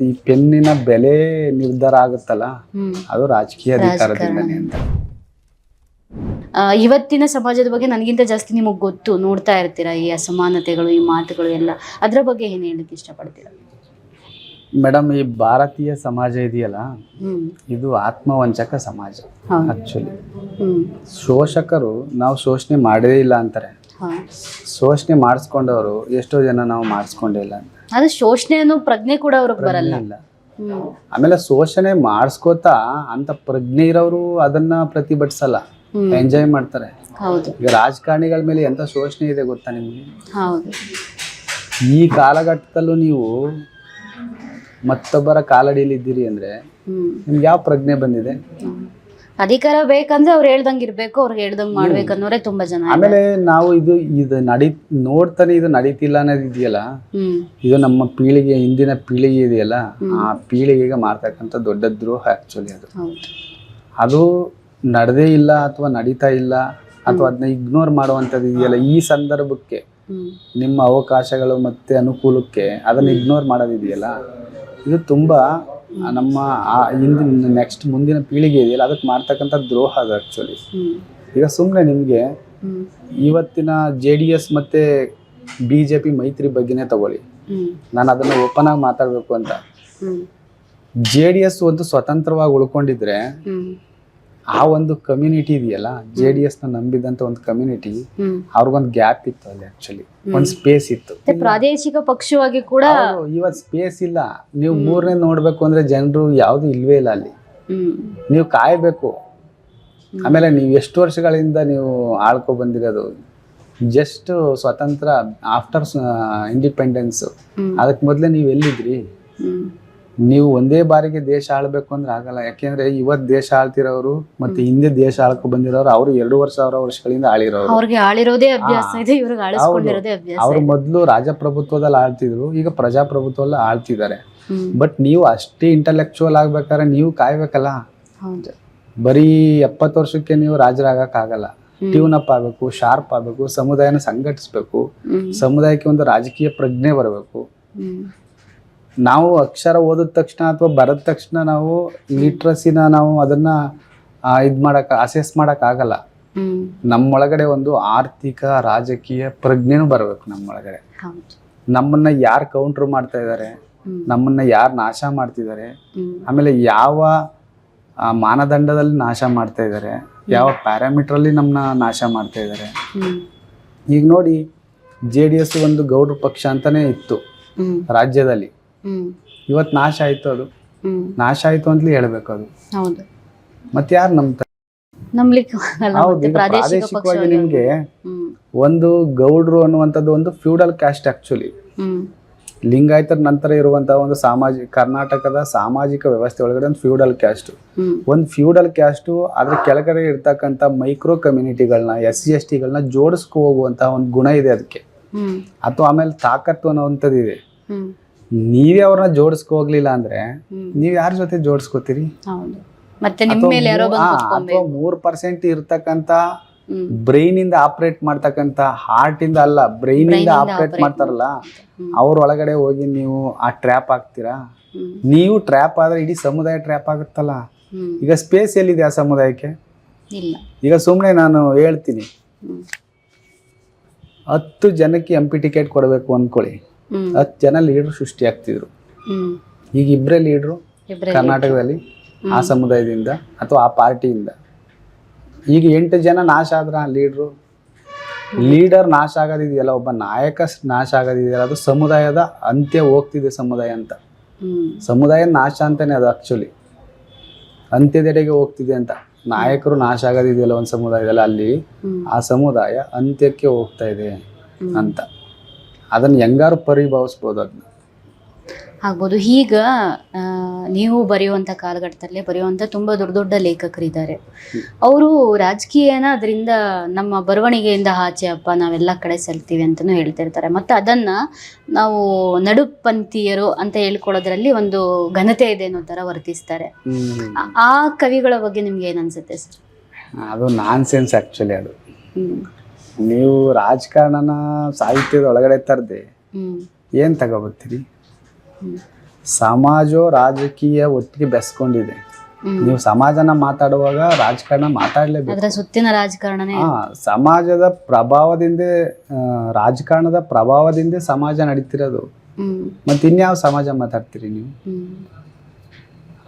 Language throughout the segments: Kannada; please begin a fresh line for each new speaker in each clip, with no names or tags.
ಇವತ್ತು ಈ ಪೆನ್ನಿನ ಬೆಲೆ ನಿರ್ಧಾರ ಆಗುತ್ತಲ್ಲ? ಅದು ರಾಜಕೀಯ ಅಧಿಕಾರದಿಂದನೇ ಅಂತ.
ಇವತ್ತಿನ ಸಮಾಜದ ಬಗ್ಗೆ ನನಗಿಂತ ಜಾಸ್ತಿ ನಿಮಗೆ ಗೊತ್ತು. ನೋಡ್ತಾ ಇರ್ತೀರಾ ಈ ಅಸಮಾನತೆಗಳು ಈ ಮಾತುಗಳು ಎಲ್ಲ. ಅದ್ರ ಬಗ್ಗೆ ಏನ್ ಹೇಳಕ್ಕೆ ಇಷ್ಟಪಡ್ತೀರಾ?
ಮೇಡಮ್ ಈ ಭಾರತೀಯ ಸಮಾಜ ಇದೆಯಲ್ಲ? ಇದು ಆತ್ಮವಂಚಕ ಸಮಾಜ ಆಕ್ಚುಲಿ ಶೋಷಕರು ನಾವು ಶೋಷಣೆ ಮಾಡೇ ಇಲ್ಲ ಅಂತಾರೆ. ಶೋಷಣೆ ಮಾಡಿಸ್ಕೊಂಡವರು ಎಷ್ಟೋ ಜನ ನಾವು ಮಾಡಿಸ್ಕೊಂಡೇ ಇಲ್ಲ ಅಂತ.
ಅದು ಶೋಷಣೆ ಅನ್ನೋ ಪ್ರಜ್ಞೆ ಕೂಡ ಅವ್ರಿಗೆ ಬರಲ್ಲ.
ಇಲ್ಲ. ಆಮೇಲೆ ಶೋಷಣೆ ಮಾಡಿಸ್ಕೋತಾ ಅಂತ ಪ್ರಜ್ಞೆ ಇರೋರು ಅದನ್ನ ಪ್ರತಿಭಟಿಸಲ್ಲ. ಎಂಜಾಯ್ ಮಾಡ್ತಾರೆ. ಈಗ ರಾಜಕಾರಣಿಗಳ ಮೇಲೆ ಎಂತ ಶೋಷಣೆ ಇದೆ ಗೊತ್ತಾ ನಿಮ್ಗೆ? ಈ ಕಾಲಘಟ್ಟದಲ್ಲೂ ನೀವು ಮತ್ತೊಬ್ಬರ ಕಾಲಡಿಯಲ್ಲಿ ಇದ್ದೀರಿ ಅಂದ್ರೆ ನಿಮ್ಗೆ ಯಾವ ಪ್ರಜ್ಞೆ ಬಂದಿದೆ.
ಅಧಿಕಾರ ಬೇಕಂದ್ರೆ ಅವ್ರು ಹೇಳ್ದಂಗೆ ಇರ್ಬೇಕು ಅವ್ರಿಗೆ ಹೇಳ್ದಂಗೆ ಮಾಡ್ಬೇಕನ್ನೋರೇ ತುಂಬಾ ಜನ ಇದ್ದಾರೆ.
ಆಮೇಲೆ ನಾವು ಇದು ಇದು ನಡಿ ನೋಡ್ತಾನೆ ಇದು ನಡೀತಿಲ್ಲ ಅನ್ನೋದು ಇದೆಯಲ್ಲ?
ಹ್ಮ್.
ಇದು ನಮ್ಮ ಪೀಳಿಗೆ ಹಿಂದಿನ ಪೀಳಿಗೆ ಇದೆಯಲ್ಲ? ಆ ಪೀಳಿಗೆಗೆ ಮಾಡ್ತಕ್ಕಂಥ ದೊಡ್ಡ ದ್ರೋಹ ಆಕ್ಚುಲಿ ಅದು.
ಹೌದು.
ಅದು ನಡೆದೇ ಇಲ್ಲ ಅಥವಾ ನಡೀತಾ ಇಲ್ಲ ಅಥವಾ ಅದನ್ನ ಇಗ್ನೋರ್ ಮಾಡುವಂಥದ್ದು ಇದೆಯಲ್ಲ ಈ ಸಂದರ್ಭಕ್ಕೆ?
ಹ್ಮ್.
ನಿಮ್ಮ ಅವಕಾಶಗಳು ಮತ್ತೆ ಅನುಕೂಲಕ್ಕೆ ಅದನ್ನ ಇಗ್ನೋರ್ ಮಾಡೋದಿದೆಯಲ್ಲ? ಇದು ತುಂಬ ನಮ್ಮ ಆ ಹಿಂದಿನ ನೆಕ್ಸ್ಟ್ ಮುಂದಿನ ಪೀಳಿಗೆ ಇದೆಯಲ್ಲ ಅದಕ್ಕೆ ಮಾಡ್ತಕ್ಕಂಥ ದ್ರೋಹ ಅದು ಆ್ಯಕ್ಚುಲಿ ಈಗ ಸುಮ್ಮನೆ ನಿಮಗೆ ಇವತ್ತಿನ ಜೆ ಡಿ ಎಸ್ ಮತ್ತು ಬಿ ಜೆ ಪಿ ಮೈತ್ರಿ ಬಗ್ಗೆನೇ ತಗೊಳ್ಳಿ. ನಾನು ಅದನ್ನು ಓಪನ್ ಆಗಿ ಮಾತಾಡಬೇಕು ಅಂತ. ಜೆ ಡಿ ಎಸ್ ಒಂದು ಸ್ವತಂತ್ರವಾಗಿ ಉಳ್ಕೊಂಡಿದ್ರೆ ಆ ಒಂದು ಕಮ್ಯುನಿಟಿ ಇದೆಯಲ್ಲ ಜೆ ಡಿ ನಂಬಿದಂತ ಒಂದು ಕಮ್ಯುನಿಟಿ ಅವ್ರಿಗೊಂದು ಗ್ಯಾಪ್ ಇತ್ತು ಅಲ್ಲಿ ಆಕ್ಚುಲಿ ಒಂದ್ ಸ್ಪೇಸ್ ಇತ್ತು.
ಪ್ರಾದೇಶಿಕ ಪಕ್ಷವಾಗಿ ಕೂಡ
ಇವತ್ ಸ್ಪೇಸ್ ಇಲ್ಲ. ನೀವು ಮೂರನೇ ನೋಡ್ಬೇಕು ಅಂದ್ರೆ ಜನರು ಯಾವ್ದು ಇಲ್ವೇ ಇಲ್ಲ ಅಲ್ಲಿ. ನೀವು ಕಾಯಬೇಕು. ಆಮೇಲೆ ನೀವು ಎಷ್ಟು ವರ್ಷಗಳಿಂದ ನೀವು ಆಳ್ಕೊ ಬಂದಿರೋದು? ಜಸ್ಟ್ ಸ್ವತಂತ್ರ ಆಫ್ಟರ್ ಇಂಡಿಪೆಂಡೆನ್ಸ್. ಅದಕ್ಕೆ ಮೊದಲೇ ನೀವು ಎಲ್ಲಿದ್ರಿ? ನೀವು ಒಂದೇ ಬಾರಿಗೆ ದೇಶ ಆಳ್ಬೇಕು ಅಂದ್ರೆ ಆಗಲ್ಲ. ಯಾಕೆಂದ್ರೆ ಇವತ್ ದೇಶ ಆಳ್ತಿರೋರು ಮತ್ತೆ ಹಿಂದೆ ದೇಶ ಆಳ್ಕೊ ಬಂದಿರೋರು ಅವರು ಎರಡು ವರ್ಷ ಸಾವಿರ ವರ್ಷಗಳಿಂದ ಆಳಿರೋರು.
ಅವ್ರಿಗೆ ಆಳಿರೋದೇ ಅಭ್ಯಾಸ ಇದೆ ಇವ್ರಿಗೆ ಆಳಿಸ್ಕೊಂಡಿರೋದೇ ಅಭ್ಯಾಸ
ಅವರು ಮೊದಲು ರಾಜಪ್ರಭುತ್ವದಲ್ಲಿ ಆಳ್ತಿದ್ರು ಈಗ ಪ್ರಜಾಪ್ರಭುತ್ವದಲ್ಲಿ ಆಳ್ತಿದ್ದಾರೆ. ಬಟ್ ನೀವು ಅಷ್ಟೇ ಇಂಟಲೆಕ್ಚುವಲ್ ಆಗ್ಬೇಕಾದ್ರೆ ನೀವು ಕಾಯ್ಬೇಕಲ್ಲ. ಬರೀ ಎಪ್ಪತ್ತು ವರ್ಷಕ್ಕೆ ನೀವು ರಾಜರಾಗಕ್ಕಾಗಲ್ಲ. ಟ್ಯೂನ್ ಅಪ್ ಆಗಬೇಕು ಶಾರ್ಪ್ ಆಗಬೇಕು ಸಮುದಾಯನ ಸಂಘಟಿಸ್ಬೇಕು. ಸಮುದಾಯಕ್ಕೆ ಒಂದು ರಾಜಕೀಯ ಪ್ರಜ್ಞೆ ಬರಬೇಕು. ನಾವು ಅಕ್ಷರ ಓದಿದ ತಕ್ಷಣ ಅಥವಾ ಬರದ ತಕ್ಷಣ ನಾವು ಲಿಟ್ರಸಿನ ನಾವು ಅದನ್ನ ಇದು ಮಾಡಕ್ ಅಸೆಸ್ ಮಾಡಕ್ ಆಗಲ್ಲ. ನಮ್ಮೊಳಗಡೆ ಒಂದು ಆರ್ಥಿಕ ರಾಜಕೀಯ ಪ್ರಜ್ಞೆನೂ ಬರಬೇಕು ನಮ್ಮೊಳಗಡೆ. ನಮ್ಮನ್ನ ಯಾರು ಕೌಂಟ್ರ್ ಮಾಡ್ತಾ ಇದ್ದಾರೆ ನಮ್ಮನ್ನ ಯಾರು ನಾಶ ಮಾಡ್ತಿದ್ದಾರೆ ಆಮೇಲೆ ಯಾವ ಮಾನದಂಡದಲ್ಲಿ ನಾಶ ಮಾಡ್ತಾ ಇದ್ದಾರೆ ಯಾವ ಪ್ಯಾರಾಮೀಟ್ರಲ್ಲಿ ನಮ್ಮನ್ನ ನಾಶ ಮಾಡ್ತಾ ಇದ್ದಾರೆ ಈಗ ನೋಡಿ ಜೆ ಡಿ ಎಸ್ ಒಂದು ಗೌಡ್ರ ಪಕ್ಷ ಅಂತಾನೆ ಇತ್ತು. ರಾಜ್ಯದಲ್ಲಿ. ಇವತ್ತು ನಾಶ ಆಯ್ತು ಅದು. ನಾಶ ಆಯ್ತು ಅಂತಲೇ ಹೇಳ್ಬೇಕು ಅದು.
ಹೌದು.
ಮತ್ತೆ ಯಾರು ನಂಬ್ತಾರೆ
ನಂಬ್ಲಿಕ್ಕೆ
ಪ್ರಾದೇಶಿಕವಾಗಿ ನಿಮ್ಗೆ ಒಂದು ಗೌಡ್ರು ಅನ್ನುವಂಥದ್ದು ಒಂದು ಫ್ಯೂಡಲ್ ಕ್ಯಾಸ್ಟ್ ಆಕ್ಚುಲಿ ಲಿಂಗಾಯತರ ನಂತರ ಇರುವಂತಹ ಒಂದು ಸಾಮಾಜಿಕ ಕರ್ನಾಟಕದ ಸಾಮಾಜಿಕ ವ್ಯವಸ್ಥೆ ಒಳಗಡೆ ಒಂದು ಫ್ಯೂಡಲ್ ಕ್ಯಾಸ್ಟ್. ಒಂದು ಫ್ಯೂಡಲ್ ಕ್ಯಾಸ್ಟು ಅದ್ರ ಕೆಳಗಡೆ ಇರ್ತಕ್ಕಂಥ ಮೈಕ್ರೋ ಕಮ್ಯುನಿಟಿಗಳನ್ನ ಎಸ್ ಸಿ ಎಸ್ ಟಿಗಳನ್ನ ಜೋಡಿಸ್ಕೋ ಹೋಗುವಂತಹ ಒಂದು ಗುಣ ಇದೆ ಅದಕ್ಕೆ. ಅಥವಾ ಆಮೇಲೆ ತಾಕತ್ತು ಅನ್ನೋವಂಥದ್ದು ಇದೆ ನೀವೇ ಅವ್ರನ್ನ ಜೋಡಿಸ್ಕೋ ಹೋಗ್ಲಿಲ್ಲ ಅಂದ್ರೆ ನೀವ್ ಯಾರ ಜೊತೆ ಜೋಡಿಸ್ಕೋತೀರಿ?
ಮತ್ತೆ ಮೇಲೆ ಯಾರೋ
ಮೂರ್ ಪರ್ಸೆಂಟ್
ಇರ್ತಕ್ಕಂತ
ಬ್ರೈನ್ ಇಂದ ಆಪರೇಟ್ ಮಾಡ್ತಕ್ಕಂತ ಹಾರ್ಟ್ ಇಂದ ಅಲ್ಲ ಬ್ರೈನ್ ಇಂದ ಆಪರೇಟ್ ಮಾಡ್ತಾರಲ್ಲ. ಅವ್ರ ಒಳಗಡೆ ಹೋಗಿ ನೀವು ಆ ಟ್ರ್ಯಾಪ್ ಆಗ್ತೀರಾ ನೀವು ಟ್ರ್ಯಾಪ್ ಆದ್ರೆ ಇಡೀ ಸಮುದಾಯ ಟ್ರ್ಯಾಪ್ ಆಗುತ್ತಲ್ಲ? ಈಗ ಸ್ಪೇಸ್ ಎಲ್ಲಿದೆ ಆ ಸಮುದಾಯಕ್ಕೆ? ಈಗ ಸುಮ್ಮನೆ ನಾನು ಹೇಳ್ತೀನಿ. ಹತ್ತು ಜನಕ್ಕೆ ಎಂ ಪಿ ಟಿಕೆಟ್ ಕೊಡಬೇಕು ಅಂದ್ಕೊಳ್ಳಿ. ಹತ್ತು ಜನ ಲೀಡ್ರು ಸೃಷ್ಟಿ ಆಗ್ತಿದ್ರು. ಈಗ ಇಬ್ಬರೇ ಲೀಡ್ರು ಕರ್ನಾಟಕದಲ್ಲಿ ಆ ಸಮುದಾಯದಿಂದ ಅಥವಾ ಆ ಪಾರ್ಟಿಯಿಂದ. ಈಗ ಎಂಟು ಜನ ನಾಶ ಆದ್ರ ಲೀಡ್ರು. ಲೀಡರ್ ನಾಶ ಆಗೋದಿದೆಯಲ್ಲ ಒಬ್ಬ ನಾಯಕ ನಾಶ ಆಗೋದಿದೆಯಲ್ಲ ಅದು ಸಮುದಾಯದ ಅಂತ್ಯ ಹೋಗ್ತಿದೆ ಸಮುದಾಯ ಅಂತ. ಸಮುದಾಯ ನಾಶ ಅಂತಾನೆ ಅದು ಆಕ್ಚುಲಿ ಅಂತ್ಯದೆಡೆಗೆ ಹೋಗ್ತಿದೆ ಅಂತ. ನಾಯಕರು ನಾಶ ಆಗೋದಿದೆಯಲ್ಲ ಒಂದು ಸಮುದಾಯದಲ್ಲಿ ಅಲ್ಲಿ ಆ ಸಮುದಾಯ ಅಂತ್ಯಕ್ಕೆ ಹೋಗ್ತಾ ಇದೆ ಅಂತ. ಅದನ್ನ ಹೆಂಗಾರು ಪರಿಭಾವಿಸ್ಬೋದು ಅದನ್ನ
ಆಗ್ಬೋದು. ಈಗ ನೀವು ಬರೆಯುವಂಥ ಕಾಲಘಟ್ಟದಲ್ಲಿ ಬರೆಯುವಂಥ ತುಂಬ ದೊಡ್ಡ ದೊಡ್ಡ ಲೇಖಕರಿದ್ದಾರೆ. ಅವರು ರಾಜಕೀಯನ ಅದರಿಂದ ನಮ್ಮ ಬರವಣಿಗೆಯಿಂದ ಆಚೆ ಅಪ್ಪ ನಾವೆಲ್ಲ ಕಡೆ ಸಲ್ತೀವಿ ಅಂತಲೂ ಹೇಳ್ತಿರ್ತಾರೆ. ಮತ್ತು ಅದನ್ನು ನಾವು ನಡುಪಂಥೀಯರು ಅಂತ ಹೇಳ್ಕೊಳ್ಳೋದ್ರಲ್ಲಿ ಒಂದು ಘನತೆ ಇದೆ ಅನ್ನೋ ಥರ ವರ್ತಿಸ್ತಾರೆ. ಆ- ಕವಿಗಳ ಬಗ್ಗೆ ನಿಮ್ಗೆ ಏನು ಅನ್ಸುತ್ತೆ ಸರ್?
ಅದು ನಾನ್ ಸೆನ್ಸ್ ಆಕ್ಚುಲಿ ಅದು ನೀವು ರಾಜಕಾರಣನ ಸಾಹಿತ್ಯದ ಒಳಗಡೆ ತರದೆ ಏನ್ ತಗೋಬರ್ತೀರಿ ಸಮಾಜೋ ರಾಜಕೀಯ ಒಟ್ಟಿಗೆ ಬೆಸ್ಕೊಂಡಿದೆ. ನೀವು ಸಮಾಜನ ಮಾತಾಡುವಾಗ ರಾಜಕಾರಣ ಮಾತಾಡಲೇಬೇಕು.
ಸುತ್ತಿನ ರಾಜಕಾರಣನೇ.
ಹಾ ಸಮಾಜದ ಪ್ರಭಾವದಿಂದ ರಾಜಕಾರಣದ ಪ್ರಭಾವದಿಂದ ಸಮಾಜ ನಡೀತಿರೋದು. ಮತ್ತೆ ಇನ್ಯಾವ ಸಮಾಜ ಮಾತಾಡ್ತೀರಿ ನೀವು?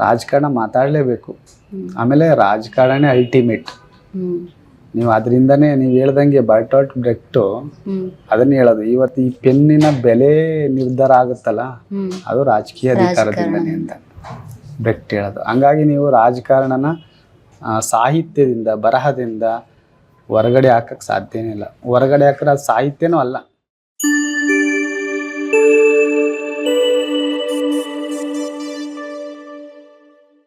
ರಾಜಕಾರಣ ಮಾತಾಡಲೇಬೇಕು. ಆಮೇಲೆ ರಾಜಕಾರಣ ಅಲ್ಟಿಮೇಟ್ ನೀವು ಅದರಿಂದನೇ ನೀವು ಹೇಳ್ದಂಗೆ ಬರ್ಟಾಟ್ ಬ್ರೆಕ್ಟು ಅದನ್ನ ಹೇಳೋದು. ಇವತ್ತು ಈ ಪೆನ್ನಿನ ಬೆಲೆ ನಿರ್ಧಾರ ಆಗುತ್ತಲ್ಲ? ಅದು ರಾಜಕೀಯ ಅಧಿಕಾರದಿಂದನೇ ಅಂತ ಬ್ರೆಕ್ಟ್ ಹೇಳೋದು. ಹಂಗಾಗಿ ನೀವು ರಾಜಕಾರಣನ ಸಾಹಿತ್ಯದಿಂದ ಬರಹದಿಂದ ಹೊರಗಡೆ ಹಾಕಕ್ಕೆ ಸಾಧ್ಯನೇ ಇಲ್ಲ. ಹೊರಗಡೆ ಹಾಕ್ರೆ ಅದು ಸಾಹಿತ್ಯನೂ ಅಲ್ಲ.